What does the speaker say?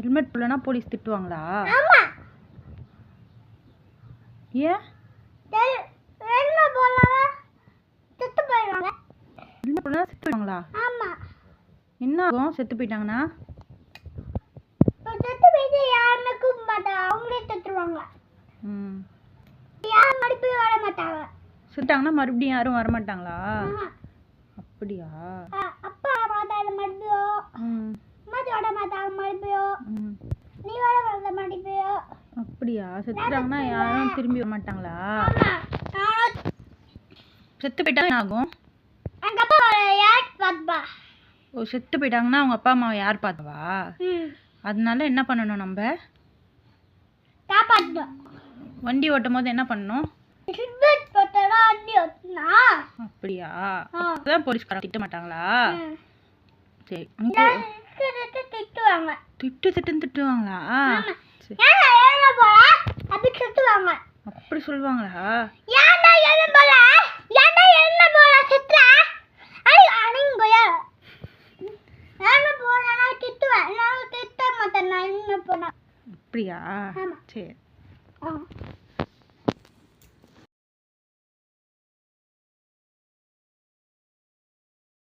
Helmet போடலனா police திட்டுவாங்களா? ஏன்? Helmet போடலனா என்ன ஆகும்? செத்து போயிட்டாங்கன்னா? செத்து போயிட்டு யாருமே கூப்பிட மாட்டாங்க அவங்களே செத்துருவாங்க. யாரும் மறுபடியும் வர மாட்டாங்க செத்தாங்கன்னா மறுபடியும் யாரும் வரமாட்டாங்களா? ஆமா. அப்படியா ஆ, அப்பா வர மாட்டாங்க மறுபடியும் ம் அம்மாச்சி வர மாட்டாங்க மறுபடியும் ம் நீ வர வர மறுபடியும் அப்படியா? செத்துட்டாங்கன்னா யாரும் திரும்பி வர மாட்டாங்களா? செத்து போயிட்டா என்ன ஆகும்? ஓ செத்து போயிட்டாங்கன்னா அவங்க அப்பா அம்மாவை யார் பார்த்தவா அதனால என்ன பண்ணணும் நம்ம? வண்டி ஓட்டும் போது என்ன பண்ணணும்? அப்படியா? ஆ. அப்பதான் போலீஸ்காரங்க திட்ட மாட்டாங்களா. சரி திட்டு திட்டு திட்டுவாங்களா ஆமா. சரி ஏன்டா எழுத போல அப்படி திட்டுவாங்க அப்படி சொல்லுவாங்களா? ஏன்டா எழுத போல? ஏன்டா எழுத போல திட்டுற? ஐ அணிங்கோயா எழுத போலனா திட்டுவேன். நான் திட்ட மாட்டேன். நான் என்ன போனா அப்படியா? ஆமா. சரி. ஆ.